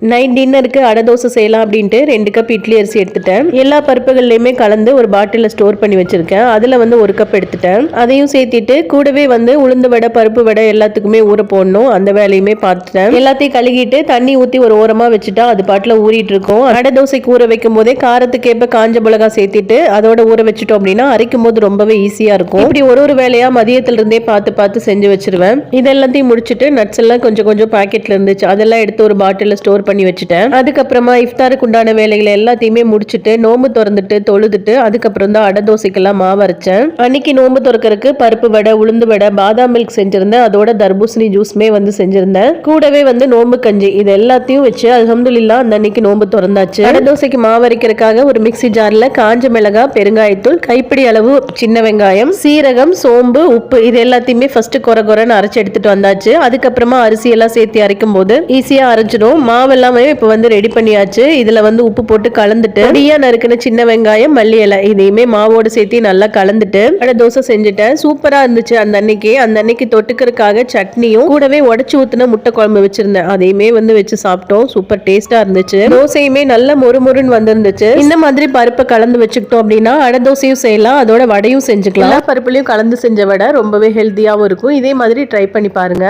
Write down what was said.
Night டின்னருக்கு அடை தோசை செய்யலாம் அப்படின்ட்டு ரெண்டு கப் இட்லி அரிசி எடுத்துட்டேன். எல்லா பருப்புகள்லையுமே கலந்து ஒரு பாட்டிலில் ஸ்டோர் பண்ணி வச்சிருக்கேன். அதில் வந்து ஒரு கப் எடுத்துட்டேன். அதையும் சேர்த்திட்டு கூடவே வந்து உளுந்து வடை பருப்பு வடை எல்லாத்துக்குமே ஊற போடணும். அந்த வேலையுமே பார்த்துட்டேன். எல்லாத்தையும் கழுகிட்டு தண்ணி ஊற்றி ஒரு ஓரமாக வச்சுட்டா அது பாட்டில் ஊறிட்டு இருக்கும். அடை தோசைக்கு ஊற வைக்கும் போதே காரத்துக்கேற்ப காஞ்ச மிளகா சேர்த்திட்டு அதோட ஊற வச்சுட்டோம் அப்படின்னா அரைக்கும் போது ரொம்பவே ஈஸியாக இருக்கும். இப்படி ஒரு ஒரு வேலையாக மதியத்துல இருந்தே பார்த்து பார்த்து செஞ்சு வச்சிருவேன். இதெல்லாத்தையும் முடிச்சுட்டு நட்ஸ் எல்லாம் கொஞ்சம் கொஞ்சம் பாக்கெட்ல இருந்துச்சு. அதெல்லாம் எடுத்து ஒரு பாட்டிலில் ஸ்டோர் பண்ணி வச்சுட்டேன். அதுக்கப்புறமா இஃப்தாருக்கு உண்டான வேலைகளை எல்லாத்தையுமே முடிச்சுட்டு நோம்பு திறந்துட்டு தொழுதுட்டு அதுக்கப்புறம் தான் அடை தோசைக்கெல்லாம் மாவு அரைச்சேன். அன்னைக்கு நோம்பு திறக்கறதுக்கு பருப்பு வடை உளுந்து வடை பாதாம் மில்க் செஞ்சிருந்தேன். அதோட தர்பூசணி ஜூஸ்மே வந்து செஞ்சிருந்தேன். கூடவே வந்து நோம்பு கஞ்சி இது எல்லாத்தையும் வச்சு அல்ஹம்துலில்லா அந்த அன்னைக்கு நோம்பு திறந்தாச்சு. அடை தோசைக்கு மாவு அரைக்கிறதுக்காக ஒரு மிக்ஸி ஜார்ல காஞ்ச மிளகா பெருங்காயத்தூள் கைப்பிடி அளவு சின்ன வெங்காயம் சீரகம் சோம்பு உப்பு இது எல்லாத்தையுமே ஃபர்ஸ்ட் கொர கொரன்னு அரைச்சு எடுத்துட்டு வந்தாச்சு. அதுக்கப்புறமா அரிசி எல்லாம் சேர்த்து அரைக்கும் போது ஈஸியா அரைச்சிடும். மாவு எல்லாமே இப்போ வந்து ரெடி பண்ணியாச்சு. இதில் வந்து உப்பு போட்டு கலந்துட்டு பொடியாக நறுக்கின சின்ன வெங்காயம் மல்லி இலை இதையுமே மாவோடு சேர்த்து நல்லா கலந்துட்டு அட தோசை செஞ்சுட்டேன். சூப்பராக இருந்துச்சு அந்த அன்னைக்கு. அந்த அன்னைக்கு தொட்டுக்கிறதுக்காக சட்னியும் கூடவே உடச்சு ஊற்றின முட்டை குழம்பு வச்சிருந்தேன். அதையுமே வந்து வச்சு சாப்பிட்டோம். சூப்பர் டேஸ்ட்டாக இருந்துச்சு. தோசையுமே நல்ல மொறுமொறுன்னு வந்திருந்துச்சு. இந்த மாதிரி பருப்பை கலந்து வச்சுக்கிட்டோம் அப்படின்னா அடை தோசையும் செய்யலாம். அதோட வடையும் செஞ்சுக்கலாம். எல்லா பருப்புலையும் கலந்து செஞ்ச வடை ரொம்பவே ஹெல்த்தியாகவும் இருக்கும். இதே மாதிரி ட்ரை பண்ணி பாருங்க.